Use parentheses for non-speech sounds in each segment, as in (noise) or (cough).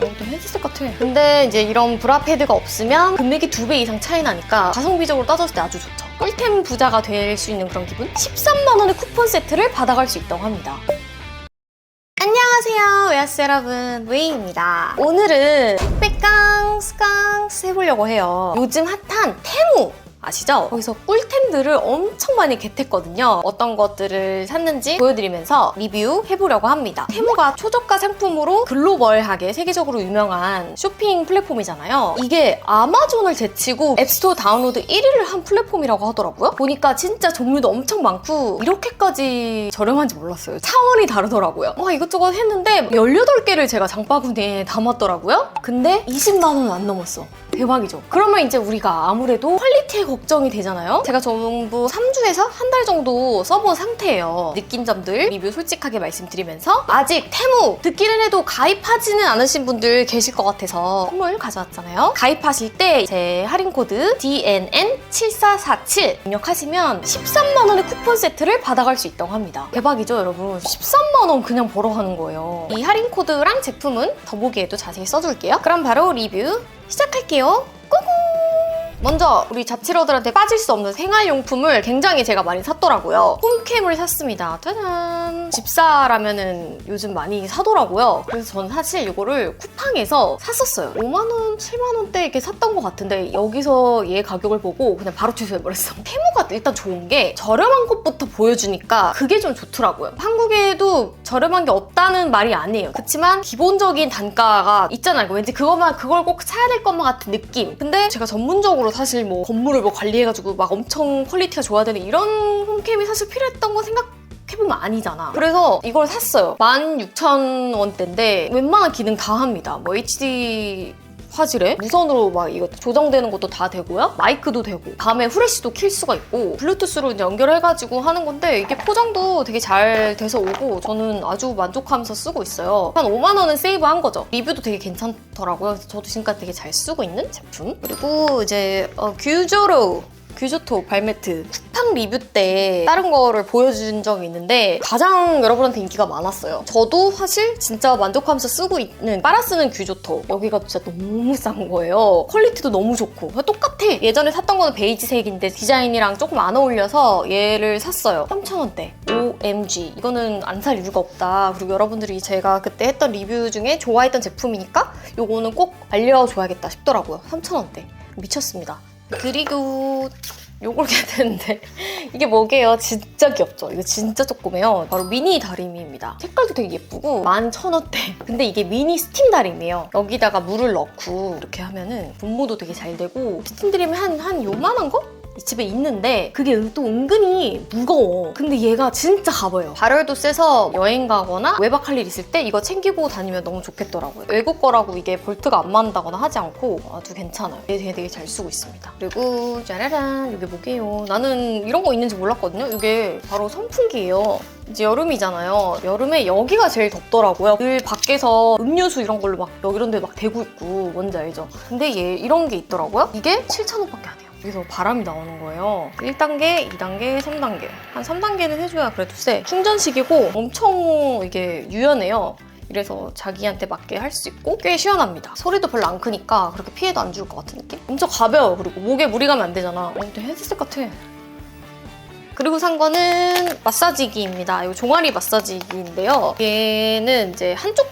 또 헤드셋 같아. 근데 이제 이런 브라 패드가 없으면 금액이 두 배 이상 차이 나니까 가성비적으로 따졌을 때 아주 좋죠. 꿀템 부자가 될 수 있는 그런 기분? 13만 원의 쿠폰 세트를 받아갈 수 있다고 합니다. 안녕하세요 웨아스 여러분 웨이입니다 오늘은 빽깡 스깡스 해보려고 해요 요즘 핫한 테무 아시죠? 거기서 꿀템들을 엄청 많이 겟했거든요. 어떤 것들을 샀는지 보여드리면서 리뷰해보려고 합니다. 테무가 초저가 상품으로 글로벌하게 세계적으로 유명한 쇼핑 플랫폼이잖아요. 이게 아마존을 제치고 앱스토어 다운로드 1위를 한 플랫폼이라고 하더라고요. 보니까 진짜 종류도 엄청 많고 이렇게까지 저렴한지 몰랐어요. 차원이 다르더라고요. 와 이것저것 했는데 18개를 제가 장바구니에 담았더라고요. 근데 20만 원은 안 넘었어. 대박이죠. 그러면 이제 우리가 아무래도 퀄리티에 걱정이 되잖아요. 제가 전부 3주에서 한 달 정도 써본 상태예요. 느낀 점들 리뷰 솔직하게 말씀드리면서 아직 테무 듣기는 해도 가입하지는 않으신 분들 계실 것 같아서 선물 가져왔잖아요. 가입하실 때 제 할인 코드 DNN7447 입력하시면 13만 원의 쿠폰 세트를 받아갈 수 있다고 합니다. 대박이죠, 여러분? 13만 원 그냥 벌어 가는 거예요. 이 할인 코드랑 제품은 더보기에도 자세히 써줄게요. 그럼 바로 리뷰 시작할게요. 고고! 먼저 우리 자취러들한테 빠질 수 없는 생활용품을 굉장히 제가 많이 샀더라고요. 홈캠을 샀습니다. 짜잔! 집사라면은 요즘 많이 사더라고요. 그래서 저는 사실 이거를 쿠팡에서 샀었어요. 5만원, 7만원대 이렇게 샀던 것 같은데 여기서 얘 가격을 보고 그냥 바로 취소해버렸어. (laughs) 테무가 일단 좋은 게 저렴한 것부터 보여주니까 그게 좀 좋더라고요. 한국에도 저렴한 게 없다는 말이 아니에요. 그렇지만 기본적인 단가가 있잖아요. 왠지 그것만 그걸 꼭 사야 될 것만 같은 느낌. 근데 제가 전문적으로 사실 뭐 건물을 뭐 관리해가지고 막 엄청 퀄리티가 좋아야 되는 이런 홈캠이 사실 필요했던 거 생각 해보면 아니잖아. 그래서 이걸 샀어요. 16,000원대인데 웬만한 기능 다 합니다. 뭐 HD 화질에 무선으로 막 이거 조정되는 것도 다 되고요. 마이크도 되고 밤에 후레쉬도 킬 수가 있고 블루투스로 연결해가지고 하는 건데 이게 포장도 되게 잘 돼서 오고 저는 아주 만족하면서 쓰고 있어요. 한 5만 원은 세이브한 거죠. 리뷰도 되게 괜찮더라고요. 그래서 저도 지금까지 되게 잘 쓰고 있는 제품. 그리고 이제 어, 규조로 규조토 발매트 쿠팡 리뷰 때 다른 거를 보여준 적이 있는데 가장 여러분한테 인기가 많았어요. 저도 사실 진짜 만족하면서 쓰고 있는 빨아 쓰는 규조토 여기가 진짜 너무 싼 거예요. 퀄리티도 너무 좋고 똑같아. 예전에 샀던 거는 베이지색인데 디자인이랑 조금 안 어울려서 얘를 샀어요. 3,000원대. OMG. 이거는 안 살 이유가 없다. 그리고 여러분들이 제가 그때 했던 리뷰 중에 좋아했던 제품이니까 요거는 꼭 알려줘야겠다 싶더라고요. 3,000원대. 미쳤습니다. 그리고 요걸 되는데 (laughs) 이게 뭐게요? 진짜 귀엽죠? 이거 진짜 조그매요. 바로 미니 다리미입니다. 색깔도 되게 예쁘고 11,000원대. (laughs) 근데 이게 미니 스팀 다리미예요. 여기다가 물을 넣고 이렇게 하면은 분무도 되게 잘 되고 스팀 드리면 한, 한 요만한 거? 이 집에 있는데 그게 또 은근히 무거워. 근데 얘가 진짜 가벼요. 발열도 세서 여행 가거나 외박할 일 있을 때 이거 챙기고 다니면 너무 좋겠더라고요. 외국 거라고 이게 볼트가 안 맞는다거나 하지 않고 아주 괜찮아요. 얘 되게, 되게 잘 쓰고 있습니다. 그리고 짜라란 이게 뭐게요? 나는 이런 거 있는지 몰랐거든요. 이게 바로 선풍기예요. 이제 여름이잖아요. 여름에 여기가 제일 덥더라고요. 늘 밖에서 음료수 이런 걸로 막 여기 이런 데 막 대고 있고 뭔지 알죠? 근데 얘 이런 게 있더라고요. 이게 7,000원밖에 안 해요. 여기서 바람이 나오는 거예요. 1단계, 2단계, 3단계. 한 3단계는 해줘야 그래도 세. 충전식이고 엄청 이게 유연해요. 이래서 자기한테 맞게 할 수 있고 꽤 시원합니다. 소리도 별로 안 크니까 그렇게 피해도 안 줄 것 같은 느낌? 엄청 가벼워. 그리고 목에 무리 가면 안 되잖아. 어, 근데 헤드셋 같아. 그리고 산 거는 마사지기입니다. 이거 종아리 마사지기인데요. 얘는 이제 한쪽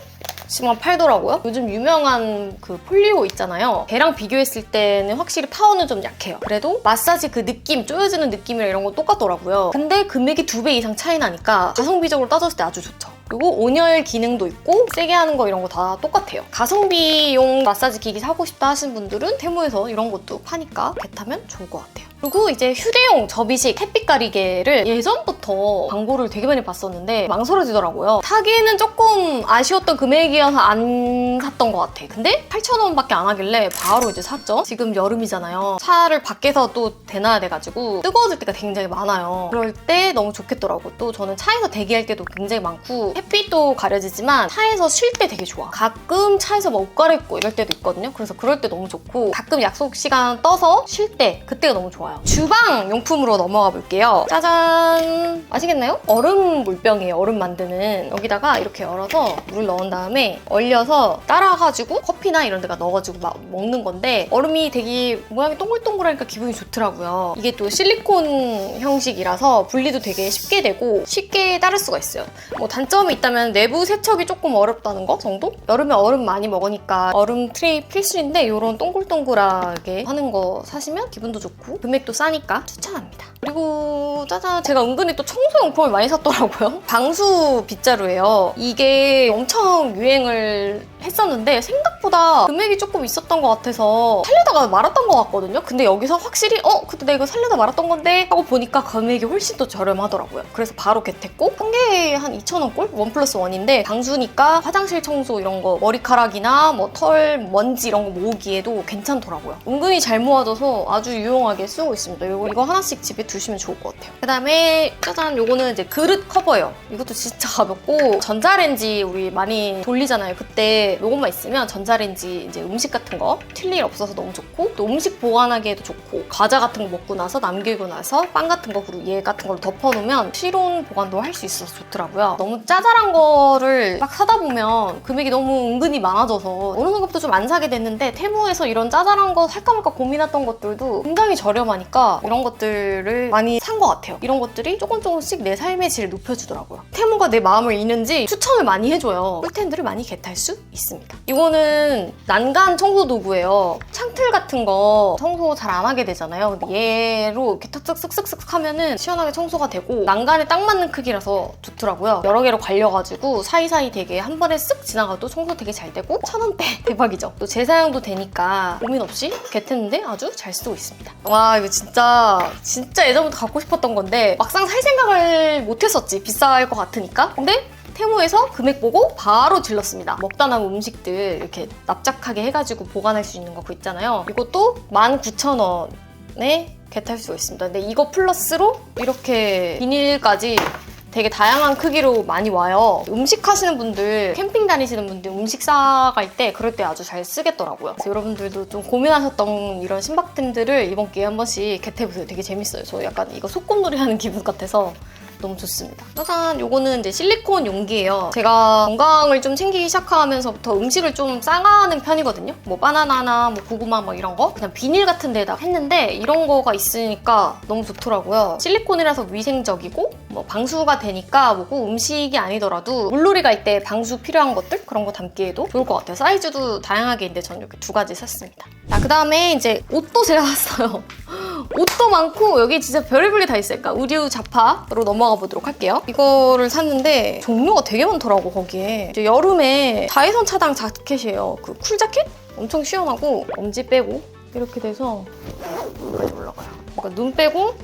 씩만 팔더라고요. 요즘 유명한 그 폴리오 있잖아요. 걔랑 비교했을 때는 확실히 파워는 좀 약해요. 그래도 마사지 그 느낌, 조여지는 느낌이랑 이런 건 똑같더라고요. 근데 금액이 두 배 이상 차이 나니까 가성비적으로 따졌을 때 아주 좋죠. 그리고 온열 기능도 있고 세게 하는 거 이런 거 다 똑같아요. 가성비용 마사지 기기 사고 싶다 하시는 분들은 테무에서 이런 것도 파니까 배 타면 좋을 것 같아요. 그리고 이제 휴대용 접이식 햇빛 가리개를 예전부터 광고를 되게 많이 봤었는데 망설여지더라고요. 사기에는 조금 아쉬웠던 금액이어서 안 샀던 것 같아. 근데 8,000원밖에 안 하길래 바로 이제 샀죠. 지금 여름이잖아요. 차를 밖에서 또 대놔야 돼가지고 뜨거워질 때가 굉장히 많아요. 그럴 때 너무 좋겠더라고. 또 저는 차에서 대기할 때도 굉장히 많고 햇빛도 가려지지만 차에서 쉴 때 되게 좋아. 가끔 차에서 막 옷 갈아입고 이럴 때도 있거든요. 그래서 그럴 때 너무 좋고 가끔 약속 시간 떠서 쉴 때 그때가 너무 좋아요. 주방 용품으로 넘어가 볼게요. 짜잔! 아시겠나요? 얼음 물병이에요. 얼음 만드는. 여기다가 이렇게 열어서 물 넣은 다음에 얼려서 따라가지고 커피나 이런 데가 넣어가지고 막 먹는 건데 얼음이 되게 모양이 동글동글하니까 기분이 좋더라고요. 이게 또 실리콘 형식이라서 분리도 되게 쉽게 되고 쉽게 따를 수가 있어요. 뭐 단점이 있다면 내부 세척이 조금 어렵다는 거 정도? 여름에 얼음 많이 먹으니까 얼음 트레이 필수인데 이런 동글동글하게 하는 거 사시면 기분도 좋고 도 싸니까 추천합니다. 그리고 짜잔 제가 은근히 또 청소용품을 많이 샀더라고요. (laughs) 방수 빗자루예요. 이게 엄청 유행을 했었는데 생각보다 금액이 조금 있었던 것 같아서 살려다가 말았던 것 같거든요. 근데 여기서 확실히 어 근데 내가 이거 살려다 말았던 건데 하고 보니까 금액이 훨씬 더 저렴하더라고요. 그래서 바로 겟했고 한 개에 한 2,000원 꼴? 원 플러스 원인데 방수니까 화장실 청소 이런 거 머리카락이나 뭐 털, 먼지 이런 거 모으기에도 괜찮더라고요. 은근히 잘 모아져서 아주 유용하게 쓰고 있습니다. 이거, 이거 하나씩 집에 두 시면 좋을 것 같아요. 그 다음에 짜잔 요거는 이제 그릇 커버예요. 이것도 진짜 가볍고 전자레인지 우리 많이 돌리잖아요. 그때 요것만 있으면 전자레인지 이제 음식 같은 거 튈 일 없어서 너무 좋고 또 음식 보관하기에도 좋고 과자 같은 거 먹고 나서 남기고 나서 빵 같은 거 그리고 얘 같은 걸로 덮어놓으면 실온 보관도 할 수 있어서 좋더라고요. 너무 짜잘한 거를 막 사다 보면 금액이 너무 은근히 많아져서 어느 순간부터 좀 안 사게 됐는데 테무에서 이런 짜잘한 거 살까 말까 고민했던 것들도 굉장히 저렴하니까 이런 것들을 많이 산 것 같아요. 이런 것들이 조금 조금씩 내 삶의 질을 높여주더라고요. 테무가 내 마음을 읽는지 추천을 많이 해줘요. 꿀템들을 많이 겟할 수 있습니다. 이거는 난간 청소 도구예요. 창틀 같은 거 청소 잘 안 하게 되잖아요. 근데 얘로 이렇게 탁탁 쓱쓱쓱 하면은 시원하게 청소가 되고 난간에 딱 맞는 크기라서 좋더라고요. 여러 개로 갈려가지고 사이사이 되게 한 번에 쓱 지나가도 청소 되게 잘 되고 천 원대 (laughs) 대박이죠. 또 재사용도 되니까 고민 없이 겟했는데 아주 잘 쓰고 있습니다. 와 이거 진짜 진짜 예전부터 갖고 싶었던 건데 막상 살 생각을 못했었지 비쌀 것 같으니까. 근데 테무에서 금액 보고 바로 질렀습니다. 먹다 남은 음식들 이렇게 납작하게 해가지고 보관할 수 있는 거 그거 있잖아요. 이것도 19,000원에 겟할 수가 있습니다. 근데 이거 플러스로 이렇게 비닐까지 되게 다양한 크기로 많이 와요. 음식 하시는 분들, 캠핑 다니시는 분들 음식 싸갈 때 그럴 때 아주 잘 쓰겠더라고요. 그래서 여러분들도 좀 고민하셨던 이런 신박템들을 이번 기회에 한 번씩 겟해보세요. 되게 재밌어요. 저 약간 이거 소꿉놀이 하는 기분 같아서 너무 좋습니다. 짜잔, 요거는 이제 실리콘 용기예요. 제가 건강을 좀 챙기기 시작하면서부터 음식을 좀 싸가는 편이거든요. 뭐 바나나나 뭐 고구마 뭐 이런 거 그냥 비닐 같은 데다 했는데 이런 거가 있으니까 너무 좋더라고요. 실리콘이라서 위생적이고 뭐 방수가 되니까 뭐고 음식이 아니더라도 물놀이 갈 때 방수 필요한 것들 그런 거 담기에도 좋을 것 같아요. 사이즈도 다양하게 있는데 저는 이렇게 두 가지 샀습니다. 자, 그 다음에 이제 옷도 제가 샀어요. 옷도 많고 여기 진짜 별의별 게 다. 그러니까 의류 잡화로 넘어가 보도록 할게요. 이거를 샀는데 종류가 되게 많더라고 거기에. 이제 여름에 자외선 차단 자켓이에요. 그 쿨 자켓? 엄청 시원하고 엄지 빼고 이렇게 돼서 여기까지 올라가요. 그러니까 눈 빼고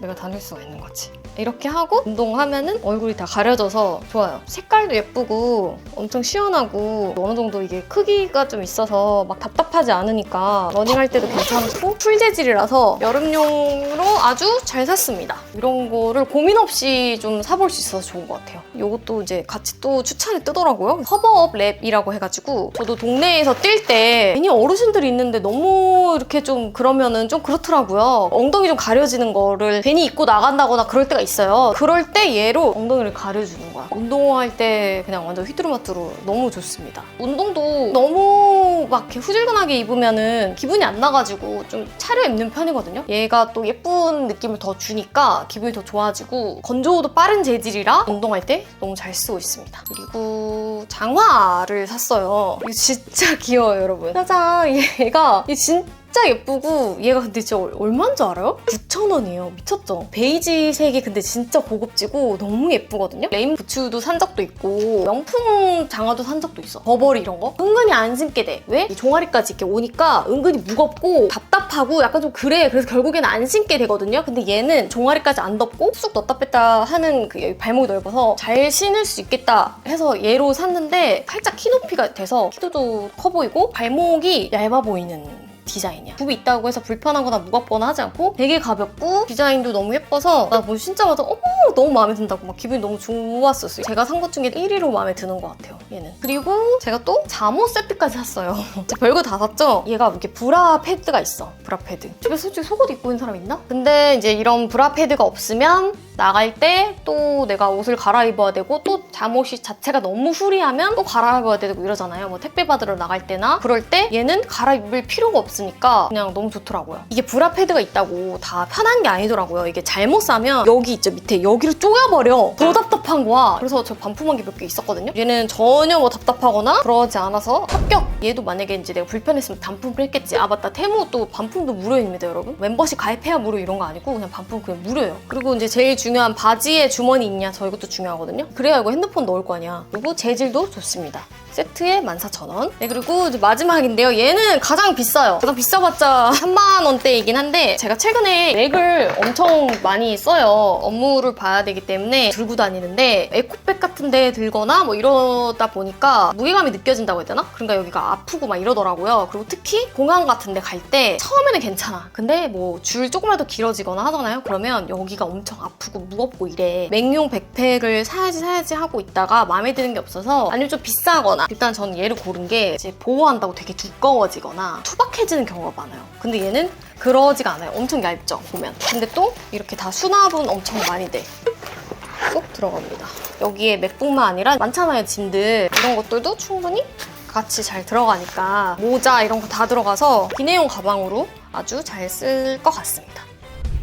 내가 다닐 수가 있는 거지. 이렇게 하고 운동하면은 얼굴이 다 가려져서 좋아요. 색깔도 예쁘고 엄청 시원하고 어느 정도 이게 크기가 좀 있어서 막 답답하지 않으니까 러닝할 때도 괜찮고 풀 재질이라서 여름용으로 아주 잘 샀습니다. 이런 거를 고민 없이 좀 사볼 수 있어서 좋은 것 같아요. 이것도 이제 같이 또 추천에 뜨더라고요. 허버업 랩이라고 해가지고 저도 동네에서 뛸 때 괜히 어르신들이 있는데 너무 이렇게 좀 그러면은 좀 그렇더라고요. 엉덩이 좀 가려지는 거를 괜히 입고 나간다거나 그럴 때가 있어요. 그럴 때 얘로 엉덩이를 가려주는 거야. 운동할 때 그냥 완전 휘뚜루마뚜루 너무 좋습니다. 운동도 너무 막 이렇게 후줄근하게 입으면은 기분이 안 나가지고 좀 차려입는 편이거든요. 얘가 또 예쁜 느낌을 더 주니까 기분이 더 좋아지고 건조도 빠른 재질이라 운동할 때 너무 잘 쓰고 있습니다. 그리고 장화를 샀어요. 이거 진짜 (laughs) 귀여워요, 여러분. 짜잔, 얘가 얘 진짜 진짜 예쁘고 얘가 근데 진짜 얼- 얼마인 줄 알아요? 9,000원이에요. 미쳤죠? 베이지 색이 근데 진짜 고급지고 너무 예쁘거든요? 레인 부츠도 산 적도 있고 명품 장화도 산 적도 있어. 버버리 이런 거. 은근히 안 신게 돼. 왜? 이 종아리까지 이렇게 오니까 은근히 무겁고 답답하고 약간 좀 그래. 그래서 결국에는 안 신게 되거든요. 근데 얘는 종아리까지 안 덮고 쑥 넣었다 뺐다 하는 그 발목이 넓어서 잘 신을 수 있겠다 해서 얘로 샀는데 살짝 키 높이가 돼서 키도 더커 보이고 발목이 얇아 보이는 디자인이야. 굽이 있다고 해서 불편하거나 무겁거나 하지 않고 되게 가볍고 디자인도 너무 예뻐서 나 뭐 신자마자 어머 너무 마음에 든다고 막 기분이 너무 좋았었어요. 제가 산 것 중에 1위로 마음에 드는 것 같아요. 얘는. 그리고 제가 또 잠옷 세트까지 샀어요. (laughs) 별거 다 샀죠? 얘가 이렇게 브라 패드가 있어. 브라 패드. 집에 솔직히 속옷 입고 있는 사람 있나? 근데 이제 이런 브라 패드가 없으면 나갈 때 또 내가 옷을 갈아입어야 되고 또 잠옷이 자체가 너무 후리하면 또 갈아입어야 되고 이러잖아요. 뭐 택배 받으러 나갈 때나 그럴 때 얘는 갈아입을 필요가 없으니까 그냥 너무 좋더라고요. 이게 브라 패드가 있다고 다 편한 게 아니더라고요. 이게 잘못 사면 여기 있죠 밑에 여기를 쪼여버려. 더 답답한 거야. 그래서 저 반품한 게 몇 개 있었거든요. 얘는 전혀 뭐 답답하거나 그러지 않아서 합격. 얘도 만약에 이제 내가 불편했으면 반품을 했겠지. 아 맞다 테무 또 반품도 무료입니다 여러분. 멤버십 가입해야 무료 이런 거 아니고 그냥 반품 그냥 무료예요. 그리고 이제 제일 중요한 바지에 주머니 있냐 저 이것도 중요하거든요. 그래야 이거 핸드폰 넣을 거 아니야. 그리고 재질도 좋습니다. 세트에 14,000원. 네, 그리고 마지막인데요. 얘는 가장 비싸요. 가장 비싸봤자 3만 원대이긴 한데 제가 최근에 맥을 엄청 많이 써요. 업무를 봐야 되기 때문에 들고 다니는데 에코백 같은 데 들거나 뭐 이러다 보니까 무게감이 느껴진다고 해야 되나? 그러니까 여기가 아프고 막 이러더라고요. 그리고 특히 공항 같은 데 갈 때 처음에는 괜찮아. 근데 뭐 줄 조금이라도 길어지거나 하잖아요. 그러면 여기가 엄청 아프고 무겁고 이래. 맥용 백팩을 사야지 사야지 하고 있다가 마음에 드는 게 없어서 아니면 좀 비싸거나 일단 저는 얘를 고른 게 이제 보호한다고 되게 두꺼워지거나 투박해지는 경우가 많아요. 근데 얘는 그러지가 않아요. 엄청 얇죠 보면. 근데 또 이렇게 다 수납은 엄청 많이 돼. 쏙 들어갑니다. 여기에 맥북만 아니라 많잖아요 짐들 이런 것들도 충분히 같이 잘 들어가니까 모자 이런 거 다 들어가서 기내용 가방으로 아주 잘 쓸 것 같습니다.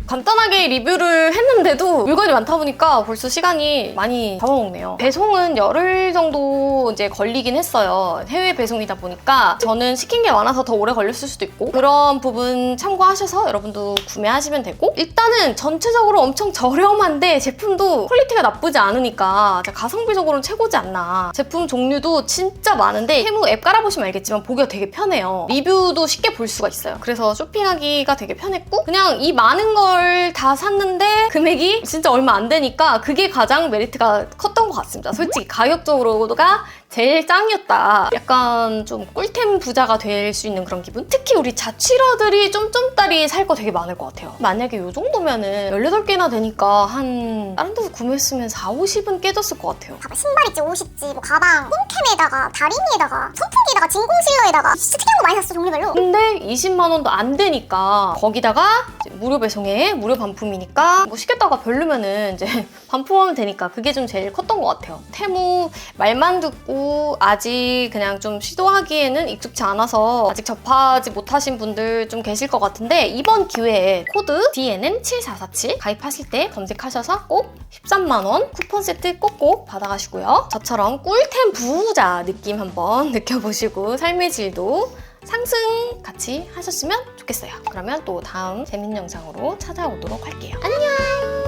간단하게 리뷰를 했는데도 물건이 많다 보니까 벌써 시간이 많이 잡아먹네요. 배송은 열흘 정도 이제 걸리긴 했어요. 해외 배송이다 보니까 저는 시킨 게 많아서 더 오래 걸렸을 수도 있고 그런 부분 참고하셔서 여러분도 구매하시면 되고 일단은 전체적으로 엄청 저렴한데 제품도 퀄리티가 나쁘지 않으니까 가성비적으로는 최고지 않나. 제품 종류도 진짜 많은데 테무 앱 깔아보시면 알겠지만 보기가 되게 편해요. 리뷰도 쉽게 볼 수가 있어요. 그래서 쇼핑하기가 되게 편했고 그냥 이 많은 걸다 샀는데 금액이 진짜 얼마 안 되니까 그게 가장 메리트가 컸던 것 같습니다. 솔직히 가격적으로가 제일 짱이었다. 약간 좀 꿀템 부자가 될 수 있는 그런 기분? 특히 우리 자취러들이 쫌쫌따리 살 거 되게 많을 것 같아요. 만약에 이 정도면은 18개나 되니까 한 다른 데서 구매했으면 4, 50은 깨졌을 것 같아요. 가방, 신발 있지, 옷 있지, 뭐 가방, 홈캠에다가, 다리미에다가, 선풍기에다가, 진공실러에다가 진짜 특이한 거 많이 샀어, 종류별로. 근데 20만 원도 안 되니까 거기다가 무료 배송에 무료 반품이니까 뭐 시켰다가 별로면은 이제 (laughs) 반품하면 되니까 그게 좀 제일 컸던 것 같아요. 테무 말만 듣고 아직 그냥 좀 시도하기에는 익숙치 않아서 아직 접하지 못하신 분들 좀 계실 것 같은데 이번 기회에 코드 DNN7447 가입하실 때 검색하셔서 꼭 13만 원 쿠폰 세트 꼭꼭 받아가시고요. 저처럼 꿀템 부자 느낌 한번 (laughs) 느껴보시고 삶의 질도 상승 같이 하셨으면 좋겠어요. 그러면 또 다음 재밌는 영상으로 찾아오도록 할게요. 안녕!